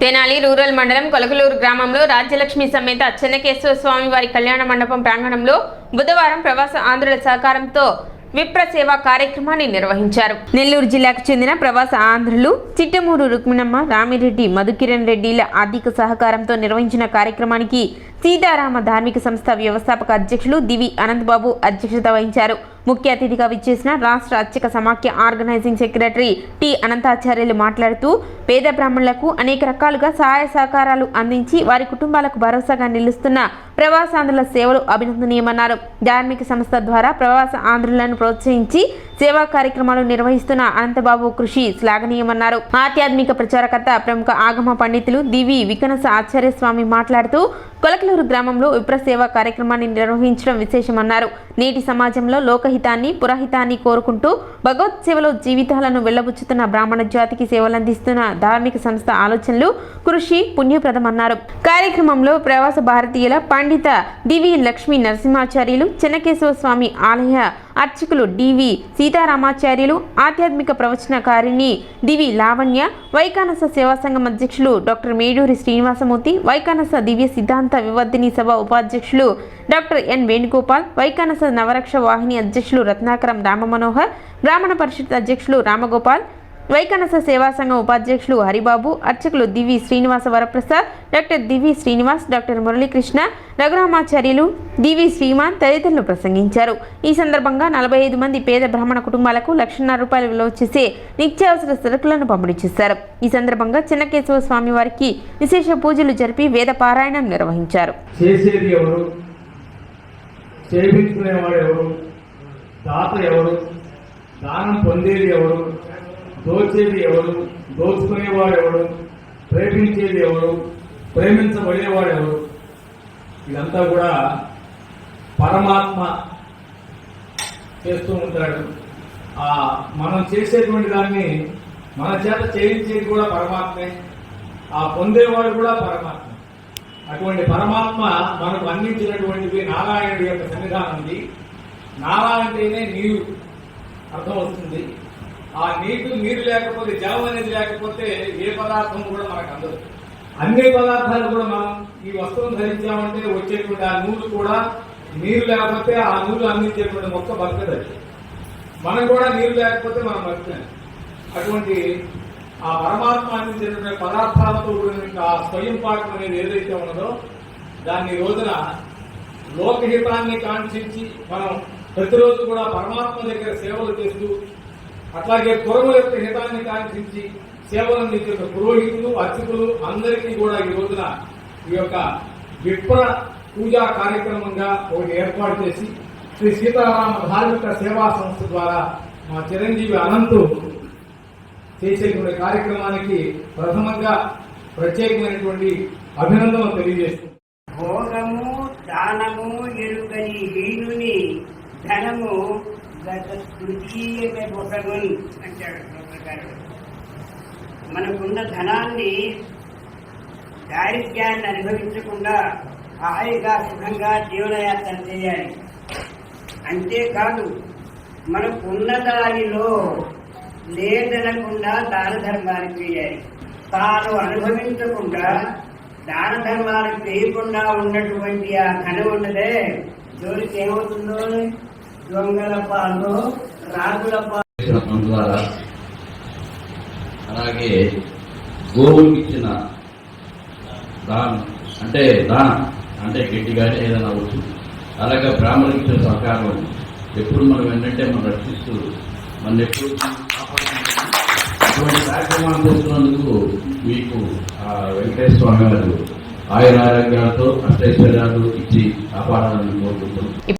Tenali rural మండలం కొలకలూరు గ్రామంలో రాజ్యలక్ష్మి సమేత చెన్నకేశ్వర స్వామి వారి కళ్యాణ మండపం ప్రాంగణంలో బుధవారం ప్రవాస ఆంధ్రుల సహకారంతో విప్ర సేవా కార్యక్రమాన్ని నిర్వహించారు. నెల్లూరు జిల్లాకు చెందిన ప్రవాస ఆంధ్రులు చిట్టమూరు రుక్మిణమ్మ రామిరెడ్డి మధుకిరణ్ రెడ్డిల ఆర్థిక సహకారంతో నిర్వహించిన కార్యక్రమానికి సీతారామ ధార్మిక సంస్థ వ్యవస్థాపక అధ్యక్షులు దివి అనంతబాబు అధ్యక్షత వహించారు. ముఖ్య అతిథిగా విచ్చేసిన రాష్ట్ర అర్చక సమాఖ్య ఆర్గనైజింగ్ సెక్రటరీ టి అనంతాచార్యులు మాట్లాడుతూ పేద బ్రాహ్మణులకు అనేక రకాలుగా సహాయ సహకారాలు అందించి వారి కుటుంబాలకు భరోసాగా నిలుస్తున్న ప్రవాసాంధ్రుల సేవలు అభినందనీయమన్నారు. ధార్మిక సంస్థ ద్వారా ప్రవాస ఆంధ్రులను ప్రోత్సహించి సేవా కార్యక్రమాలు నిర్వహిస్తున్న అనంతబాబు కృషి శ్లాఘనీయమన్నారు. ఆధ్యాత్మిక ప్రచారకర్త ప్రముఖ ఆగమ పండితులు దివి వికనస ఆచార్య స్వామి మాట్లాడుతూ కొలకలూరు గ్రామంలో విప్ర సేవా కార్యక్రమాన్ని నిర్వహించడం విశేషమన్నారు. నేటి సమాజంలో లోక పురహితాన్ని కోరుకుంటూ భగవత్ సేవలో జీవితాలను వెళ్ళబుచ్చుతున్న బ్రాహ్మణ జాతికి సేవలందిస్తున్న ధార్మిక సంస్థ ఆలోచనలు కృషి పుణ్యప్రదమన్నారు. కార్యక్రమంలో ప్రవాస భారతీయుల పండిత దివి లక్ష్మీ నరసింహాచార్యులు చెన్నకేశవ స్వామి ఆలయ అర్చకులు డివి సీతారామాచార్యులు ఆధ్యాత్మిక ప్రవచనకారిణి దివి లావణ్య వైకానస సేవా సంఘం అధ్యక్షులు డాక్టర్ మేడూరి శ్రీనివాసమూర్తి వైకానస దివ్య సిద్ధాంత వివర్ధిని సభ ఉపాధ్యక్షులు డాక్టర్ ఎన్ వేణుగోపాల్ వైకానస నవరక్ష వాహిని అధ్యక్షులు రత్నాకరం రామమనోహర్ బ్రాహ్మణ పరిషత్ అధ్యక్షులు రామగోపాల్ వైకనస సేవా సంఘం ఉపాధ్యక్షులు హరిబాబు అర్చకులు దివి శ్రీనివాస వరప్రసాద్ డాక్టర్ దివి శ్రీనివాస్ డాక్టర్ మురళీకృష్ణ రఘురామాచార్యులు దివి శ్రీమాన్ తదితరులు ప్రసంగించారు. ఈ సందర్భంగా నలభై ఐదు మంది పేద బ్రాహ్మణ కుటుంబాలకు లక్షన్నర రూపాయలు విలువ చేసే నిత్యావసర సరుకులను పంపిణీ చేశారు. ఈ సందర్భంగా చిన్నకేశవ స్వామి వారికి విశేష పూజలు జరిపి వేద పారాయణం నిర్వహించారు. చేసేది ఎవరు? సేవించుకునేవాడు ఎవరు దాత ఎవరు దానం పొందేది ఎవరు దోచేది ఎవరు దోచుకునేవాడు ఎవరు ప్రేమించేది ఎవరు ప్రేమించబడేవాడు ఎవరు ఇదంతా కూడా పరమాత్మ చేస్తూ ఉంటాడు. ఆ మనం చేసేటువంటి దాన్ని మన చేత చేయించేది కూడా పరమాత్మే. ఆ పొందేవాడు కూడా పరమాత్మ. అటువంటి పరమాత్మ మనకు అందించినటువంటిది నారాయణుడి యొక్క సన్నిధానం ఉంది నారా నీరు. అర్థం వస్తుంది. ఆ నీరు నీరు లేకపోతే జలం అనేది లేకపోతే ఏ పదార్థం కూడా మనకు అందదు. అన్ని పదార్థాలు కూడా మనం ఈ వస్తువును ధరించామంటే వచ్చేటువంటి ఆ నూలు కూడా నీరు లేకపోతే ఆ నూలు అందించేటువంటి మొక్క బతకదు మనం కూడా నీరు లేకపోతే మనం బతకాలి. అటువంటి ఆ పరమాత్మ అందించేటువంటి పదార్థాలతో కూడిన ఆ స్వయం పాఠం అనేది ఏదైతే ఉన్నదో దాన్ని రోజున లోకహితాన్ని కాంక్షించి మనం ప్రతిరోజు కూడా పరమాత్మ దగ్గర సేవలు చేస్తూ అట్లాగే కురవ యొక్క హితాన్ని కాంక్షించి సేవలు అందించిన పురోహితులు అర్చకులు అందరికీ కూడా ఈ రోజున ఈ యొక్క విప్ర పూజా కార్యక్రమంగా ఒకటి ఏర్పాటు చేసి శ్రీ సీతారామ ధార్మిక సేవా సంస్థ ద్వారా మా చిరంజీవి అనంతు చేసేటువంటి కార్యక్రమానికి ప్రథమంగా ప్రత్యేకమైనటువంటి అభినందనలు తెలియజేస్తుంది భోగము దానము ఎరుగని హీనుని ధనము గత తృతీయమే బొసగుని అంటాడు గారు. మనకున్న ధనాన్ని దారిద్ర్యాన్ని అనుభవించకుండా హాయిగా సుఖంగా జీవనయాత్ర చేయాలి. అంతేకాదు మనకున్న దానిలో లేదనకుండా దాన ధర్మానికి వేయాలి తాను అనుభవించకుండా దాన ధర్మాలకు వేయకుండా ఉన్నటువంటి ఆ ధనం ఉన్నదే జోలికి ఏమవుతుందో? దొంగల పాలు రాజుల పాలు. ద్వారా అలాగే గోవులకి ఇచ్చిన దానం అంటే దానం అంటే గట్టిగానే ఏదైనా అవచ్చు అలాగే బ్రాహ్మణులకి ఇచ్చిన సహకారం ఎప్పుడు మనం ఏంటంటే మనం రక్షిస్తూ మన ఎప్పుడు అటువంటి కార్యక్రమాలు చేస్తున్నందుకు మీకు ఆ వెంకటేశ్వర స్వామి గారు ఆయన ఆరోగ్యాలతో అష్టైశ్వర్యాలు ఇచ్చి కాపాడాలని కోరుకుంటున్నాం.